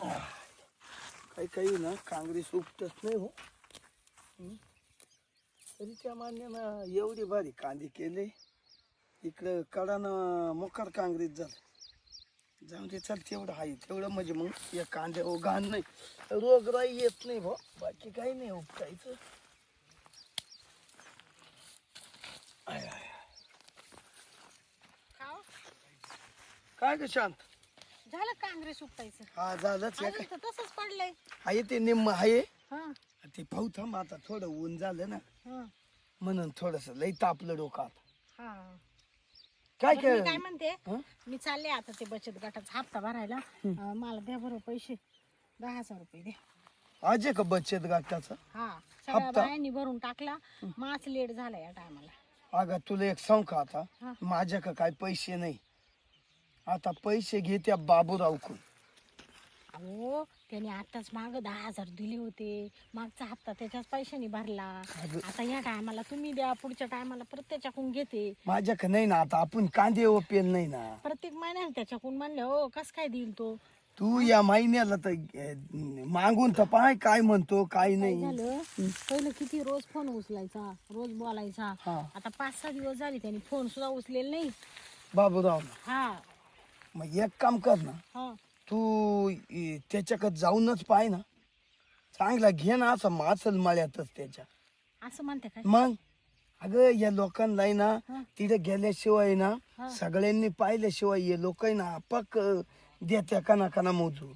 काही काही ना काँग्रेस उपटत नाही हो. हं? तरी त्या मान्यानं एवढी भारी कांदे केले. इकडं कडानं मोकार काँग्रेस झालं. जाऊ दे चल तेवढं आहे तेवढं म्हणजे मग या कांद्यावर घाण नाही. रोगराई येत नाही भाऊ बाकी काही नाही उपटायचं. I, I. खाओ. काय ग शांत? झालं काँग्रेस उपटायचं हा झालंच आहे अजून तर तसंच पडलंय. का आहे ते निम्म आहे हा. ते पाहू थांब आता थोडं ऊन झालं ना. हा. म्हणून थोडस लई तापलं डोकं आता. हा. काय बरं, मी काय काय म्हणते हं? मी चालले आता ते बचत गटाचा हप्ता भरायला. अं, मला द्या बरं पैसे. दहा हजार रुपये द्या. आज आहे का बचत गटाचा हा. सगळ्या हप्ता? बायांनी भरून टाकला. माच लेट झाला या टायमाला. अगं तुला एक सांग का आता? हा. माझ्याकडे काय पैसे नाही. आता पैसे घे त्या बाबूरावकडून. अहो त्याने आताच माग दहा हजार दिले होते. मागचा हप्ता त्याच्याच पैशाने भरला. अगं. आता या टायमाला तुम्ही द्या पुढच्या टायमाला परत त्याच्याकडून घेते. माझ्याकडे नाही ना आता आपण कांदे ओपेल नाही ना. प्रत्येक महिन्याला त्याच्याकडून म्हणले हो कस काय देईल तो? तू या महिन्याला तर अं, मागून तर पाय काय म्हणतो काय काय नाही. झालं? पहिलं किती रोज फोन उचलायचा रोज बोलायचा. हा. आता पाच सहा दिवस झाले त्यांनी फोन सुद्धा उचलेला नाही. बाबूराव. हा. मग एक काम कर ना. हा. तू इ- त्याच्याकडे जाऊनच पाय ना. चांगला घे ना असं मासल मळ्यातच त्याच्या. असं म्हणते काय? मग? अगं या लोकांना आहे ना हा. तिथे गेल्याशिवाय ना हा. सगळ्यांनी पाहिल्याशिवाय हे लोक आहे ना पक देत्या कना कना मोजू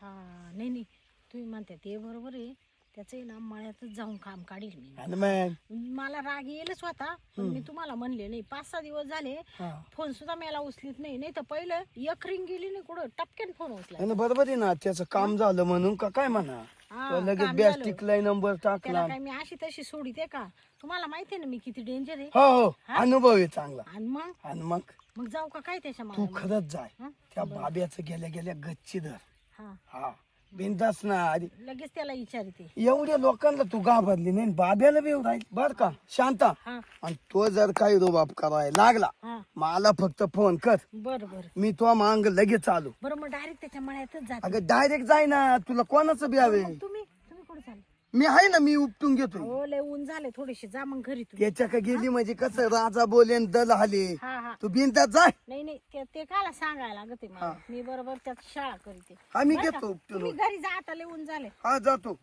हा नाही नाही. तुम्ही म्हणते ते बरोबर आहे. त्याचं ना मळ्यातच जाऊन काम काढील मी. आणि मग? मला राग येईलच होता पण मी तुम्हाला म्हणले नाही. पाच सहा दिवस झाले हा. फोन सुद्धा मला उचलीत नाही. नाही तर पहिलं एक रिंग गेली नाही कुठं टपक्यान फोन उचला आणि बरोबर आहे ना त्याचं काम झालं म्हणून का काय म्हणा? हा, तो लगेच काम बॅस झालं. टिकलाय नंबर टाकला. त्याला काय मी अशी तशी सोडीते का? तुम्हाला माहिती आहे ना मी किती डेंजर आहे? हो हो. अनुभव आहे चांगला. आणि मग? आणि मग? मग जाऊ का काय त्याच्या तू खरंच जाय हं? त्या बाब्याचं गेल्या गेल्या गच्ची धर हा. हा. बिंदास ना. अरे लगेच त्याला विचारते. एवढ्या लोकांना तू घाबरली नाही बाब्याला बी राहील. बर का? शांता. हा. आणि तो जर काही रोबाब करायला लागला हा. मला फक्त फोन कर. बर बर. मी तो मांग लगेच आलो बरं मग डायरेक्ट त्याच्या मळ्यातच जाते. अगं डायरेक्ट जाय ना तुला कोणाचं बी हवे तुम्ही तुम्ही कुठे चालले? मी आहे ना मी उपटून घेतो हो लय ऊन झाले थोडेसे जा मग घरी त्याच्या का गेली म्हणजे कसं राजा बोलेन दल हाले हा हा. तू बिनताच जाय नाही नाही ते- ते काला सांगायला लागत आहे मला. मी बरोबर त्यात शाळा करते. हा मी बरं का? घेतो उपटून घरी जा आता लय ऊन झाले हा जातो.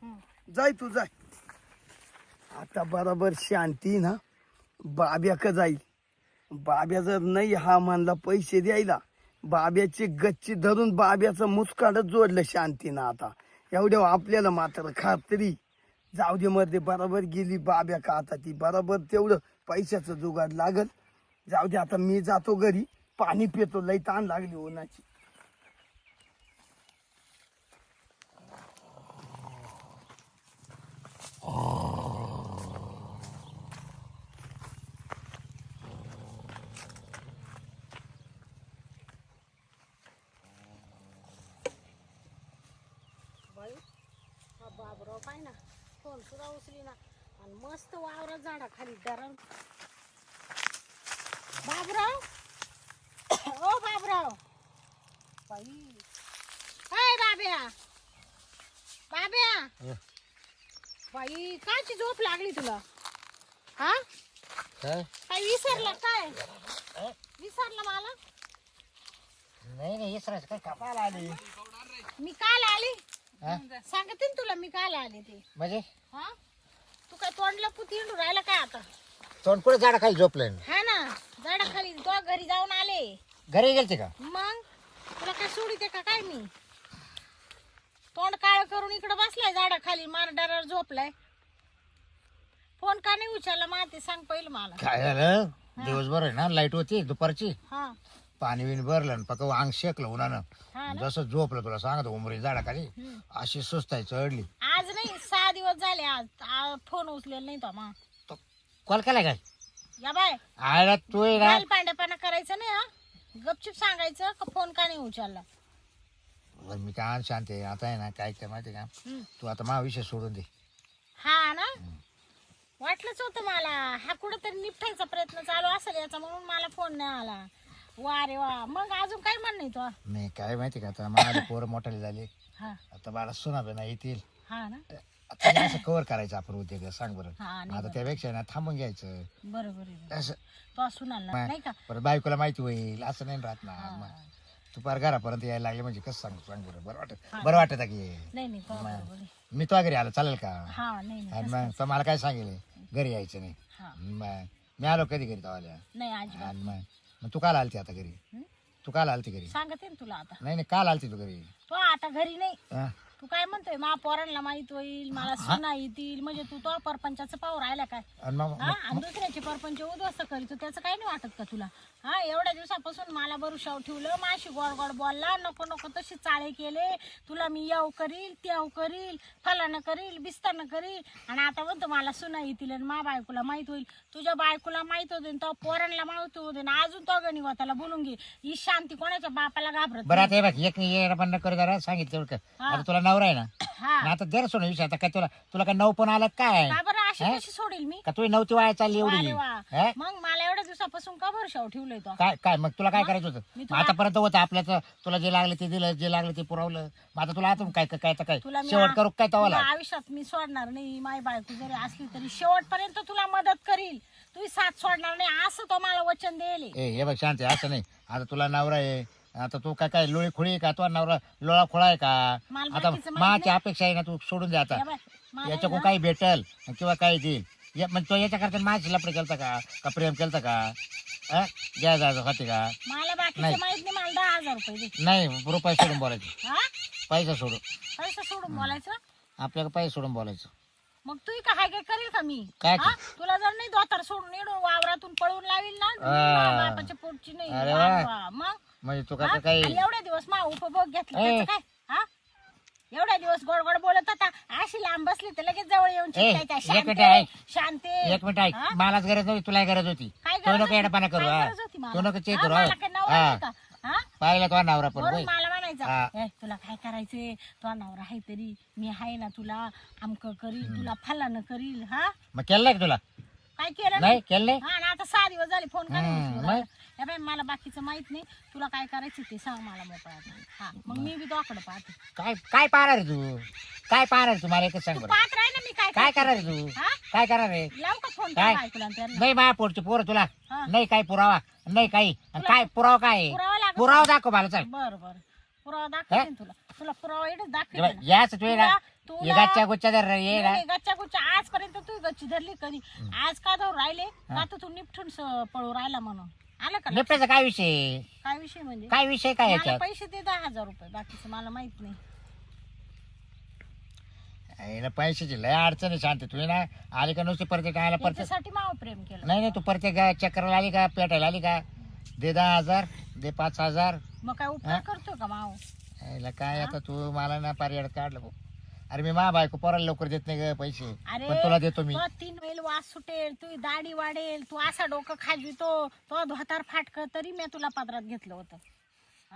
जाय तू जाय. आता बरोबर शांती ना बाब्याक जाईल. बाब्या जर नाही हा म्हणला पैसे द्यायला. बाब्याची गच्ची धरून बाब्याचं मुस्काडच जोडलं शांतीनं आता. एवढ्या आपल्याला मात्र खात्री. जाऊ दे मध्ये बरोबर गेली बाब्या का आता ती? बरोबर तेवढं पैशाचं जुगाड लागल. जाऊ दे आता मी जातो घरी. पाणी पितो लई ताण लागली उन्हाची. बाबराव पाय ना. फोन सुद्धा उचली ना. आणि मस्त वावरात झाडा खाली डरण बाबराव? ओ बाबराव. बाई. काय बाब्या. बाब्या. बाई काची झोप लागली तुला? हा? काय? काय विसरला काय? विसरला मला? नाही नाही इसरायचं काय कापायला आली? मी काल आली? हा? सांगते ना तुला मी काल आले ते. म्हणजे? हा? तू काय तोंडला पुतींडू राहिला काय आता? तोंड कुठे झाडा खाली झोपले हा ना झाडाखाली तो घरी जाऊन आले. घरी गेलते का? मग? तुला काय सोडिते का काय मी? तोंड काळ करून इकडं बसलाय झाडाखाली मारडारावर झोपलाय. फोन का नाही उचलला? माहिती सांग पहिलं मला. काय झालं? दिवसभर आहे ना लाइट होती दुपारची. हा. पाणी बिणी भरलं आणि पक्क अंग शेकलं उन्हानं. ना? जसं झोपलं तुला सांगत उमरी झाडा खाली हम्म. अशी सुस्ताय चढली आज नाही सहा दिवस झाले आज. आ- फोन उचलेला नाही तो मा. कॉल केला काय? या बाय. आयला तू आहे ना. पांड्यापणा करायचं नाही हा? गपचूप सांगायचं का फोन का नाही उचलला? बरं, मी काय शांत आहे. आता आहे ना काय काय माहिती का? हम्म. तू आता माझा विषय सोडून दे. हा ना? वाटलंच होतं मला. हा कुठंतरी निपटायचा प्रयत्न चालू असेल याचा म्हणून मला फोन नाही आला. वा रे वा. मग अजून काय म्हण नाही तो? नाही काय माहिती का आता? माझे पोरं मोठाले झाले. हा. आता मला सुना ना येतील. हा ना? आता हे असं कव्हर करायचं आपण उद्योग सांग बरं. हा नाही आता त्यापेक्षा ना थांबून घ्यायचं. बरोबर आहे असं. तो असून आला नाही का? परत बायकोला माहिती होईल असं नाही राहत ना. मग तू पार घरापर्यंत यायला लागले म्हणजे कसं सांग सांग बरं. बरं वाटत बरं वाटत की. नाही नाही तो बरोबर आहे. मी तो घरी आलो चालेल का? हा नाही नाही आणि मग तो मला काय सांगेल? घरी यायचं नाही. हा. मग मी आलो कधी घरी तो आल्या नाही अजिबात. आणि मग मग तू काल आलती आता घरी? हं? तू काल आलती घरी? सांगते ना तुला आता. नाही नाही काल आलती तू घरी. तो आता घरी नाही. हा? तू काय म्हणतोय? मा पोरांना माहीत होईल मला सुना येतील. म्हणजे तू तो परपंचाचं पाव राहिला काय? आणि मग हा? आणि दुसऱ्याचे परपंच उद्ध्वस्त करीत त्याचं काही नाही वाटत का तुला? हा एवढ्या दिवसापासून मला भरुशाव ठेवलं माशी गोड गोड बोलला नको नको तसे चाळे केले. तुला मी याव करील त्याव करील फलानं करील बिस्तानं करील. आणि आता म्हणतो मला सुना येतील आणि मा बायकोला माहीत होईल. तुझ्या बायकोला माहीत होते तो पोरांना माहीत होते. आणि अजून तो गणी त्याला बोलून घे. ही शांती कोणाच्या बापाला घाबरत बरं आता हे बघ एक जरा सांगितलं आता तुला नवरा आहे ना? हा. आता दर सोडून विषय आता काय तुला तुला काय नऊ पण आलं काय? का बरं? अशी कशी सोडील मी? का तुझी नव्हती वाया चालली एवढी? अरे वा. हा? मग मला एवढ्या दिवसापासून का भरशाव ठेवलंय तो? काय काय? मग तुला काय करायचं होतं? मी मग आतापर्यंत होतं आपल्याच तुला जे लागलं ते दिलं जे लागलं ते पुरवलं. मग आता तुला आता काय काय काय तुला मी शेवट करू काय तवाला तुला आयुष्यात मी सोडणार नाही. माय बायको जरी असली तरी शेवटपर्यंत तुला मदत करील. तुझी साथ सोडणार नाही. असं तो मला वचन देईल. ए हे बघ शांत आहे, असं नाही. आता तुला नवरा आहे. आता तू काय काय लोळी खोळी का? तुला नवरा लोळा खोळा आहे का? मला आता बाकीचं माहीत माची अपेक्षा आहे ना तू सोडून दे आता. या बाय, मला याच्याकडून काही भेटल किंवा काही देईल. या- म्हणजे तो याच्या करता माझी लपडे केलता का? का प्रेम केलता का? घ्या जा होते का? मला बाकीचं नाही. माहीत नाही मला दहा हजार रुपये दे. नाही रुपये सोडून बोलायचं. हा? पैसा सोडून. पैसा सोडून बोलायचं? आपल्याला पैसे सोडून बोलायचं. मग तू का हाय काय करील का मी? काय हा? तुला जर नाही दोतार सोडून येडून वावरातून पळून लावील ना बापाच्या पोटची नाही अरे वा, वा. वा. मग? म्हणजे तू हा? का काही एवढे दिवस मा उपभोग घेतला ए. काय हा एवढ्या दिवस गोड गोड बोलत होता अशी लांब बसली तर लगेच जवळ येऊन ए, चिकटायच्या. एक मिनिट शांते ऐक. शांते एक मिनिट ऐक हा? मलाच गरज नव्हती तुला गरज होती काय तू गरज नको येडपाना करू काय हा गरज होती मला? तू नको चेक हा, करू मला हा. काय नवरा हा नाही का? हा? पाहिला तो नवरा पण. मला हा. म्हणायचं "ए, तुला काय करायचंय तो नवरा आहे तरी मी आहे ना तुला आमक करील तुला फलानं करील हा मग केलं का तुला काय केलं नाही केलं नाही. हा आता सहा दिवस झाले फोन काय हम्म, मग? मला बाकीचं माहीत नाही. तुला काय करायचं ते सांग मला मोकळा हा मग मी बी दोकडं पाहते. काय काय पाहणार आहे तू? काय पाहणार आहे तू मला एकच सांग तू बरं? पाहत राह ना मी काय काय करते. करणार आहे तू? हा? काय करणार आहे? लावू का फोन काय? ऐकूला त्यांना? नाही माझ्या पोटची पोर तुला. हा. नाही काही पुरावा. नाही काही. आणि काय पुरावा काय आहे? पुरावा लागत. पुरावा दाखव मला सांग बर बर. पुरावा दाखवते ना तुला. तुला पुरावा इकडे दाखवते. याच तू ये ना तुला- तुला- हे गच्च्या गुच्च्या जर ये ना नाही, गच्च्या गुच्च्या आजपर्यंत तू गच्ची धरली कधी आज का धरून राहिले? का तर तू निपटून स- पळू राहिला म्हणून? आलं का निपटायचा काय विषय? काय विषय म्हणजे? काय विषय काय मला याच्यात? पैसे दे दहा हजार रुपये बाकीचं मला माहीत नाही. याला पैशाची लय अडचण आहे शांत. तू ये ना. आली का नुसती परत काय परत याच्यासाठी माव प्रेम केलं. नाही नाही तू परत काय चक्करला आली का पेटायला आली का? दे दहा हजार दे पाच हजार. मग काय उपकार करतो का माव? याला काय आता तू मला ना पर्याड काढलं भाऊ. अरे मी मा बायको पोराला लवकर देत नाही ग पैसे. अरे पण तुला देतो मी. तो तीन वेळ वास सुटेल तू दाढी वाढेल तू असा डोकं खाजवितो तो धोतार फाटक तरी मी तुला पदरात घेतलं होतं.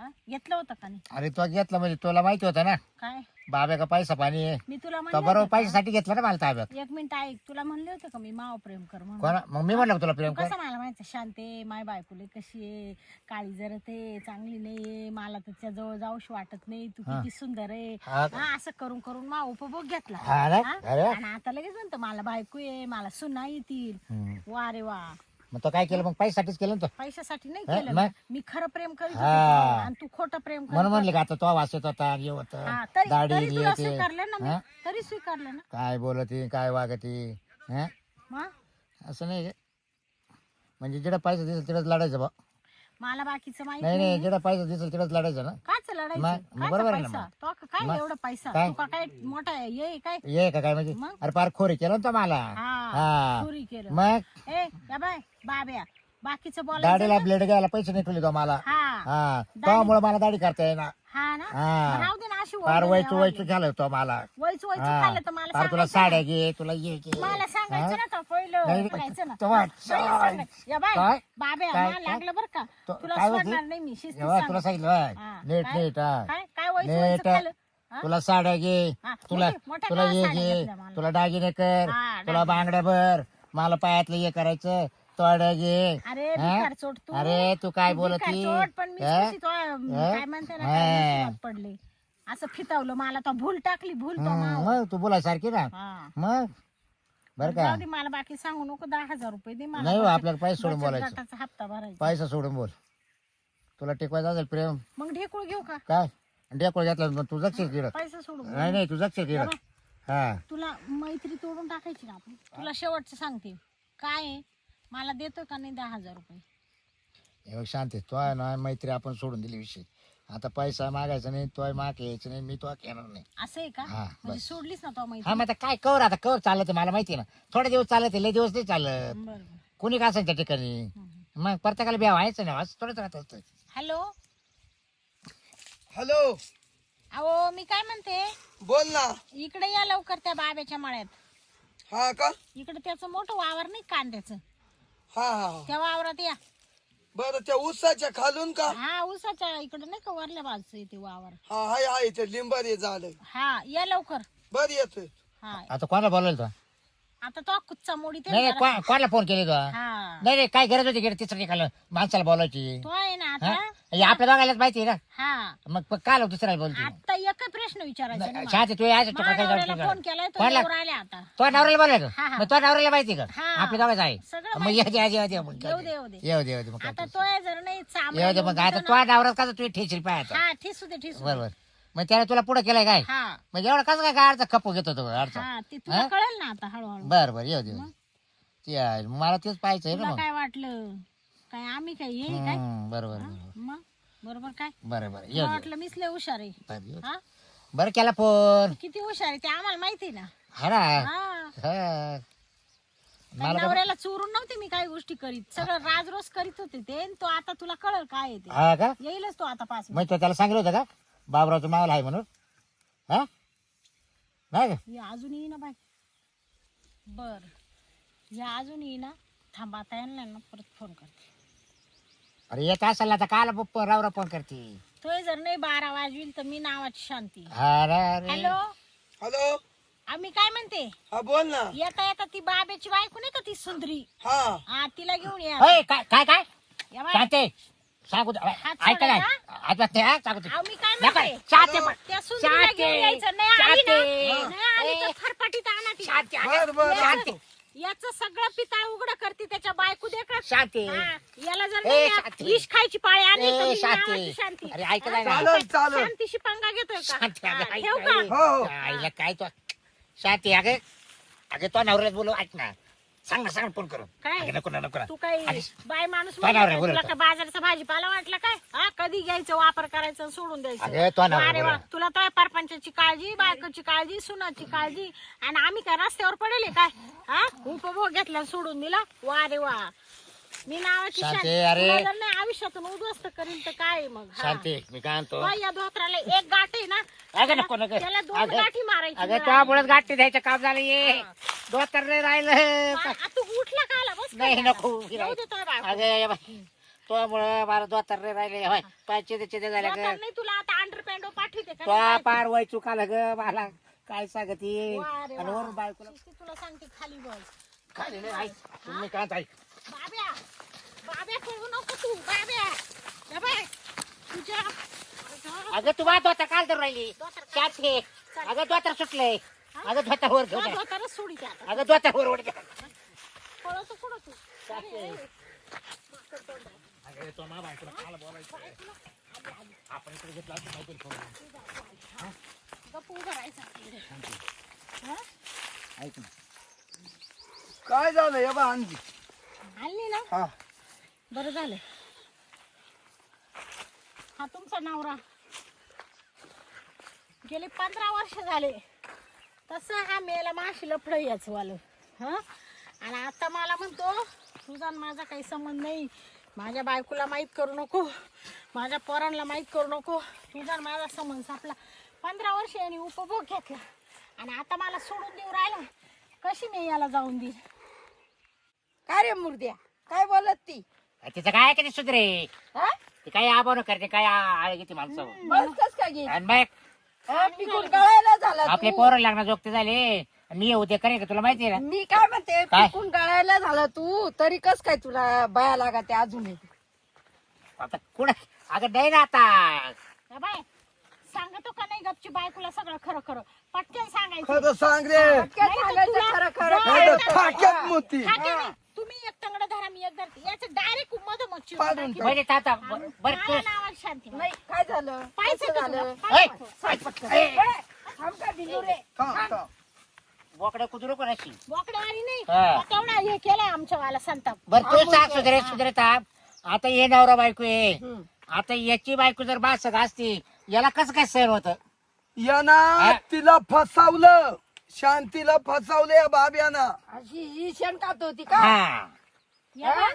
हा? घेतलं होतं का नाही? अरे तो घेतला म्हणजे तुला माहिती होतं ना. काय? बाब्या का पैसा पाणी आहे. मी तुला तो म्हणले बरोबर होते का? पैशासाठी घेतला ना मला ताब्यात. एक मिनिट ऐक तुला म्हणले होते का मी माव प्रेम कर म्हणून? कोणा? मग मी म्हणलं तुला प्रेम कर? कसं मला माहिती? शांते माय बायकोले कशी आहे काळी जर ते चांगली नाहीये मला त्याच्याजवळ जाऊशी वाटत नाही तू किती सुंदर आहे. हा. हा असं करून करून मा उपभोग घेतला. हा ना? हा? अरे आणि आता लगेच म्हणतो मला बायको आहे मला सुना येतील. हम्म. वा रे वा. मग तो काय केलं? मग पैशासाठीच केलं ना तो. पैशासाठी नाही हा, केलं. मग? मी खरं प्रेम करीत होते हा. आणि तू खोटं प्रेम म्हणून म्हणले का आता तो वाचत होता हे होत हा, तरी दाढी तरी तुला स्वीकारलं ना मी. हा? तरी स्वीकारलं ना. काय बोलती काय वागती हा? मग? असं नाही? म्हणजे जेवढा पैसा दिसेल तिथंच लढायचं बा मला बाकीचं माहीत नाही नाही जेवढा पैसा दिसेल तिथंच लढायचं ना. काच लढायचं? मग- मग काचा बरोबर आहे ना पैसा? मग. तो का- काय मग? एवढा पैसा? काय? तू का काय मोठा आहे? ये काय? ये का काय म्हणजे? मग? अरे पार खोरी केलं ना तो मला. हा हा. चोरी केलं. मग? ए या बाय बाब्या. बाकीचं बोलायचं दाढीला ब्लेड घ्यायला पैसे निघले तो मला हा हा त्यामुळे मला दाढी करता येईना हा ना हा. मग राहू दे ना अशी फार ओरडून वयचू. वयचू झालं तो मला वयचू वयचू हा. खाल्लं तर मला फार तुला सांगायचं साड्या घे तुला ये घे. मला सांगायचं ना का पहिलं नाही, बघायचं ना तेव्हा- पहिलं सांगायचं. या बाय काय? बाब्या काय? मला लागलं बरं का तो- तुला काय होती? सोडणार नाही मी तेव्हा. तुला सांगितलं होय. हा. नीट काय? नीट हा काय काय वयचू नीट वयचू खाल्लं हा? तुला साड्या घे हा, तुला मोठी- मोठ्या तुला ये साड्या घे घेतल्या मला. तुला दागिने कर हा, तुला बांगड्या भर मला पायातलं हे करायचं घे अरे हा? भिकार तू. अरे तू काय बोलती? भिकार चोट पण मी? कशी तो? काय म्हणते ना हा. नशिबात पडले. असं फितावलं मला तर भूल टाकली भूल तो हम्म, माव. मग तू बोलाय सारखी ना? हा. मग? बरं का? जाऊ दे मला बाकी सांगू नको दहा हजार रुपये दे मला. नाही हो, बचत- आपल्याला पैसे सोडून बचत बोलायचं. गटाचा हप्ता भरायचा. पैसा सोडून बोल. तुला टिकवायचं असेल प्रेम. मग ढेकूळ घेऊ का? काय? डेकोळ घेतला मग तू जगशील पैसा सोडून नाही नाही तू जगशील हा. तुला मैत्री तोडून टाकायची ना आपण? तुला शेवटचं सांगते. काय आहे? मला देतो का नाही दहा हजार रुपये. हे बघ शांती तो आहे ना मैत्री आपण सोडून दिली विषय. आता पैसा मागायचा नाही तोय माग यायचं नाही मी तो येणार नाही. असं आहे का? हा, म्हणजे बस. सोडलीस ना तो हा मग आता काय कवर आता कवर चाललं ते मला माहिती आहे ना. थोडे दिवस चालत लय दिवस नाही चालत. बरं. कोणी का असेल त्या ठिकाणी. मग प्रत्येकाला ब्याव व्हायचं नाही असं थोडंच राहत असतं हॅलो? हॅलो? अहो मी काय म्हणते? बोल ना. इकडे या लवकर त्या बाब्याच्या मळ्यात. हा का? इकडे त्याचं मोठं वावर नाही कांद्याचं. हा हा हा. त्या वावरात या. बरं त्या उसाच्या खालून का? हा उसाच्या इकडे नाही का वरल्या बाजूचं आहे ते वावर. हा हाय हाय ते लिंबारी हा या लवकर. बर येतोय. हा. आता कोणाला बोलायला तो? आता तो कुच्चा मोडी ते नाही नाही को- कोणाला फोन केले तो हा नाही नाही काय गरज होती की तिसरं ठिकाण माणसाला बोलायची तो आहे ना हा? आता हे आपल्या दोघायलाच माहिती आहे ना हा मग काल दुसऱ्याला बोलते आता एक प्रश्न विचारायचा ना मला. शांती तू यायचं तू माझ्या काय नवऱ्याला फोन केलाय तो कोणाला? येऊन राहिला आता तो नवऱ्याला बोलायचं हा, हा. मग तो नवऱ्याला माहिती का हा. आपल्या दोघांचं आहे सगळं मग. येऊ दे येऊ दे, येऊ दे मग काय येऊ. दे येऊ दे येऊ दे येऊ दे मग काय आता ते. तो आहे जर नाही येऊ दे मग आता तो कसं तू ठेचील पाय आता हा. बरोबर मग त्याने तुला पुढे केलंय काय? हा. मग एवढं कसं काय गाडचा खपू घेतो तो हा ते तुला कळेल ना आता हळूहळू. बर बर येऊ दे ते आहे. मला तेच पाहायचं आहे ना तुला मग. काय वाटलं? काय आम्ही काय ये काय? हम्म, बरोबर बरोबर. मग? बरोबर काय? बरं बरं येऊ दे. वाटलं मीच लय हुशार आहे. बरं, येऊ दे. हा? बरं केला फोन. किती हुशार आहे ते आम्हाला माहिती आहे ना. हा ना? हा. हा. त्या मला तर- नवऱ्याला चोरून नव्हते मी काही गोष्टी करीत. सगळं राजरोस करीत होते ते. आणि तो आता तुला कळल काय आहे ते. हा का? येईलच तो आता पाच मग तो त्याला सांगितलं होतं का? बाबरावचं मावला आहे म्हणून. हा? नाही का? ये अजून येईना बाय बर. या अजून येईना. थांबा आता यांना ना परत फोन करते. अरे येत असेल ना आता काल पप्पा रावरा फोन करते. तो जर नाही बारा वाजवील तर मी नावाची शांती. हा अरे. हॅलो? हॅलो? आम्ही काय म्हणते? हा बोल ना. येता येता ती बाबेची बायको नाही का ती सुंदरी? हा. हा तिला घेऊन या. काय काय काय? या बाय. शांते. सांगू दे. हात ऐका आता ते हा, सांगू दे. अहो, मी काय नका, म्हणते शांते पण. त्या सुंदरीला शांती. घेऊन यायचं नाही आली ना शांती. नाही आली तर ए. फरफटीत आणा ती शांती बर बर शांती याच सगळं पिताळ उघड करते त्याच्या बायको देखत शांती हा, याला जर नाही शांती. विष खायची पाळी आली तर ए, मी शांती. नावाची शांती अरे, ऐक नाही ना. हा, चालेल, चालेल. शांतीशी पंगा घेतोय का अगं, हा, ऐक ठेवू हो हो आईला काय तो शांती अगे अगे तो नवऱ्यात बोलू ऐक ना सांग ना सांग ना फोन करून काय? नको ना नको ना तू काही अरे, बाय माणूस काय काय? तुला. काय बाजारचा भाजीपाला वाटला काय हा कधी घ्यायचं वापर करायचं आणि सोडून अगं, द्यायचं तो नाव वा रे वा. बोल. तुला तो परपंचाची काळजी बायकोची काळजी सुनाची काळजी आणि आम्ही काय रस्त्यावर पडेल काय हा उपभोग घेतला आणि सोडून दिला वा रे वा मी नावाची शांती, शांती. अरे. तुला जर नाही आयुष्यातून उद्ध्वस्त करील तर काय मग? हा. शांती मी काय म्हणतो? या धोत्राला एक गाठ आहे ना अगं नको नको. त्याला दोन अगं गाठी मारायची अगं तो मुळेच गाठी द्यायचं काम झालं ये. दोतर नाही राहिलं. आ, तू उठला का आला? बस नाही खाली नको दे. अगं ये बाई. तो मुळे मला दोतर नाही राहिले. होय पाचशे ते चिते झाले नाही तुला आता अंडरपॅन्ट पाठवते का तो पार वय चुकाला ग मला काय सांगते वा रे आणि वा. वरून बायकोला शिस्ती तुला सांगते खाली बस. खाली नाही ऐक. तुम्ही काय ऐक. बाब्या बाब्या कळू नको तू बाब्या बाय तुझ्या अगं तू वाद होता काल तर राहिली धोतर काढ. शांती अगं दोतर सुटलंय अगं धोतर वर घेऊन ये. सोडी आता अगं दोतर वर घे. तू अरे, ए. अगं, तो मा बायकोला काल बोलायचं. आपण इकडे घेतला असता काहीतरी करून. गप्प उभं राहायचं हा? ऐक ना काय झालं या बा आणली आणली ना? हा. बरं झालं. हा तुमचा नवरा. गेले पंधरा वर्ष झाले. तसं हा मेला माशी लफड याच वालं हा? आणि आता मला म्हणतो तुझा आणि माझा काही संबंध नाही. माझ्या बायकोला माहीत करू नको. माझ्या पोरांना माहीत करू नको. तुझा आणि माझा संबंध सापला. पंधरा वर्ष यांनी उपभोग घेतला. आणि आता मला सोडून देऊ राहिला. कशी मी याला जाऊन देईल? काय रे मुर्द्या? काय बोलत ती? तिचं काय किती सुधरे? हा? ती काय आबावणं करते काय आळ घेते माणसं? बस कस काय घे आणि मग? पिकून गळायला झाला तू. आपले पोरं लागणार जोगते झाले. आणि मी उद्या करे का तुला माहिती आहे ना? मी काय म्हणते काय? पिकून गळायला झाला तू. तरी कस काय तुला बाया लागते अजूनही आता कुठं अगं नाही ना आता. बाय सांग सांगतो का नाही गपची बायकोला सगळं खरं खरं? पटकन सांगायचं. खरं सांग रे. काय नाही तर सांगायचं तुला खरं जा- ठाक्यात मोती. नाही. तुम्ही एक तंगड धरा मी एक धरते. याचं डायरेक्ट मध मग चिरून पाडून. म्हणजे ताता मला बरं नावाला शांती नाही काय झालं? कसं तुला? झालं थांब का थांब, थांब. बोकडं कुदरू नाही. हा. तेवढा हे केलाय आमच्या वाला संताप. बर तू सांग सुधरे सुधरे ताप आता ये नवरा बायको आहे. हम्म. आता याची बायको जर बासक असती याला कसं काय सहन होत? याना? तिला फसवलं. शांतीला फसवलं या बाब्याना. अशी ही शेणकात होती का? हा.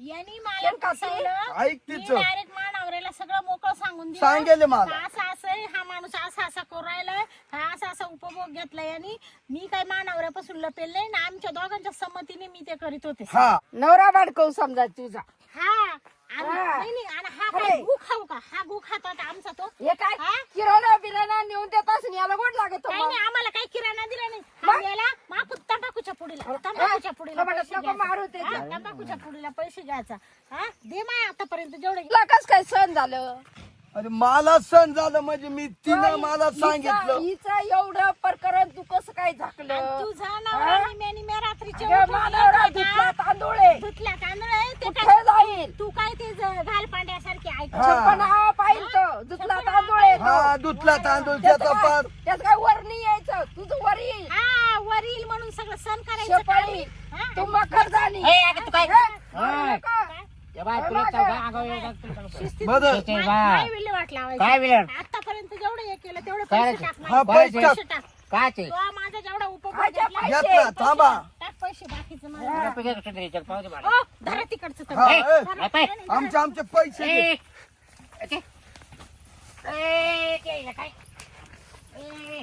यांनी मला शेण कापली? फसवलं. ऐक मी तिचं. डायरेक्ट मानावरेला सगळं मोकळं सांगून दिलं. सांगेल मला. असं असं आहे, हा माणूस असा असा करू राहिलाय. हा असा असा उपभोग घेतलाय यांनी मी काय मानावऱ्यापासून लपेल नाही. ना आमच्या दोघांच्या संमतीने मी ते करीत होते. हा. नवरा बाडकव समजा तुझा. नाही नाही, आणि हा अरे. काय गु खाऊ का? हा गु खातो आता आमचा तो. हे काय? हा? किराणा बिराणा नेऊन देत असेल याला गोड लागत काही नाही आम्हाला काही किराणा दिला नाही. हा मग? गेला माकू तंबाखूच्या पुडीला. तंबाखूच्या पुडीला कपाटात पैसे नको घ्यायचा. मारू. हा, तंबाखूच्या पुडीला पैसे घ्यायचा. हा दे माय आतापर्यंत जेवढे. कस काय सहन झालं? अरे मला सण झालं म्हणजे मी तिनं मला सांगितलं हिचं एवढं प्रकरण तू कसं काय झाकलं तुझा नवरा निम्या निम्या रात्रीचे अगं, उठून मानवरा येतो धुतला का? तांदूळ आहे. धुतल्या तांदूळ आहे, ते कुठे काय जाईल तू काय ते ज- घालपांड्यासारखी ऐक हा. पण हा पाहिजे तो धुतला तांदूळ आहे तो. हा दुधला तांदूळ त्याचं त्याचा काय- पार त्याचं काय वर नाही यायचं तुझं वर येईल हा वरील म्हणून सगळं सण करायचं शेपाळी? हा? तू मकर जाणी ए, अगं तू काय नका. बाय तुला. चौघा आगाऊ येऊ नको? ते विल्हेवाट लावायची. काय आतापर्यंत जेवढं हे केलं तेवढे पैसे? टाक हा, माझे. पैसे पैसे टाक काय ते तो माझा जेवढा घेतला, पैसे. घेतला थांबा टाक पैसे बाकीचं मला तुला पैसे कुठून द्यायचे? पाहू दे मला. ओ, धरा तिकडचं तर. हा, ए, ए, धरा, पाय. धरा, धरा. आमचे आमचे पैसे दे. ए, ते. ए, ते इला काय? ए,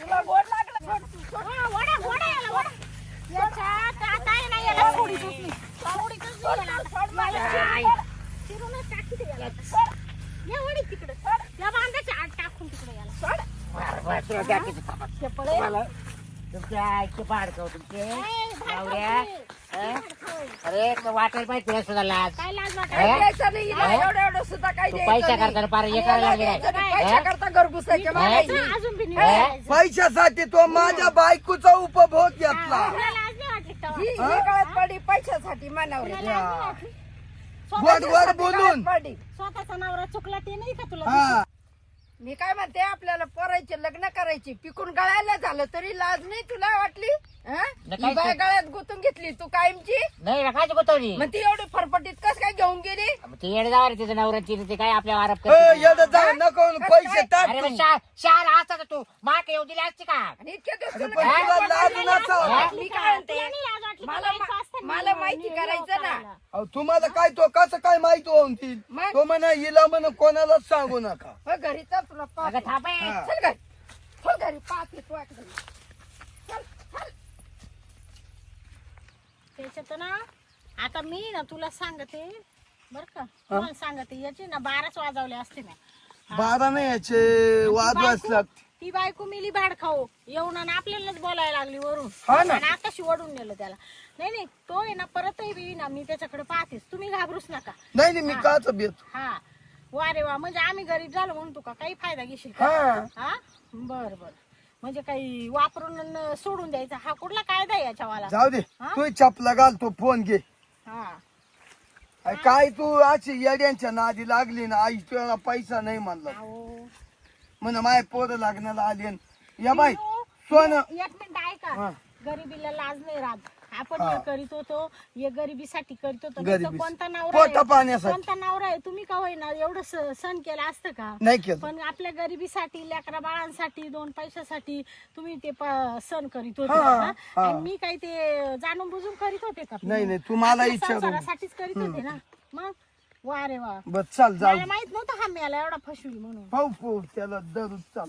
तुला गोड लागलं सोड सोड. हा, वडा, वडा याला, वडा. याच्यात आता आहे ना, याला नाही. तुमचे नवऱ्या. अरे पाहिजे तुला सुद्धा लाज काय लाज वाटायला? एवढं एवढं सुद्धा काय तू द्यायचं पैसा. करताना पार हे करायला लागली हा? पैसा करता. अजून बी. पैशासाठी तो माझ्या बायकोचा उपभोग घेतला ही? ही काळात पडी पैशासाठी मानावर? गोड गोड बोलून. पडी स्वतःचा नवरा चुकला ते नाही का तुला हा. मी काय म्हणते आपल्याला पोरायचे लग्न करायची पिकून गळायला झालं तरी लाज नाही तुला वाटली? हं? ही बाय काय- गळ्यात गुंतून घेतली तू कायमची नाही ना काय गुतवली मग ती एवढी फरफटीत कस काय घेऊन गेली ती येडे जावर तिचं नवऱ्याची ते काय आपल्या आरोप नको पैसे टाक अरे तू. मग शा- शाळा असता तर तू माक येऊ दिली असती का आणि इतके दिवस अरे तुला पण काय तुला बोलायला लाज नाही नसावं. लाज. मी काय म्हणते तुला नाही लाज वाटली का मला माहिती करायचं ना. अहो, तुम्हाला काय तो कसं काय माहीत होऊन ती मग? तो म्हणा हिला म्हण कोणालाच सांगू नका हो, घरी चल तुला अगं. थांब. हा. चल घरी चल घरी पाहते तू आता घरी. चल चल त्याच्यात ना आता मी ना तुला सांगते बर का? तुम्हाला सांगते याची ना बाराच वाजवले असते ना बारा नाही याचे वाद वाचलात ती बायको मिली भाड खाऊ. येऊन आणि आपल्यालाच बोलायला लागली वरून. हा ना. आणि आताशी ओढून नेलं त्याला. नाही नाही तो आहे ना परतही बी ना मी त्याच्याकडे पाहतेच. तुम्ही घाबरूच नका. नाही नाही मी काच बेत हा. वा रे वा म्हणजे आम्ही गरीब झालो म्हणून तू का काही फायदा घेशील का? हा. हा? बर बर. म्हणजे काही वापरून न सोडून द्यायचा. हा कुठला कायदा आहे याच्यावाला? जाऊ दे. हा? तू चपला घाल तो फोन घे. हा. अरे काय तू अशी येड्यांच्या नादी लागली ना आई तुला पैसा नाही म्हणला. अहो. म्हण माय पोरं लागण्याला आली न. या बाई बिनू, सोनं. एक मिनिट ऐका. हा. गरिबीला लाज नाही राहत. आपण हा. हे करीत होतो हे गरिबीसाठी करीत होतो कोणता नवरा पोटा आहे? पाण्यासाठी. कोणता नवरा आहे तुम्ही का होईना एवढं स- सण केलं असतं का नाही केलं पण आपल्या गरिबीसाठी लेकरा बाळांसाठी दोन पैशासाठी तुम्ही ते प- सण करीत होते हा, ना? हा. आणि मी काही ते जाणून बुजून करीत होते का नाही, नाही, तुम्हाला आपल्या विचारून. संसारासाठीच करीत होते ना मग वा रे वा बस चाल जाऊ मला माहीत नव्हतं हा मेला एवढा फसवी म्हणून पाहू पाहू त्याला दररोज चाल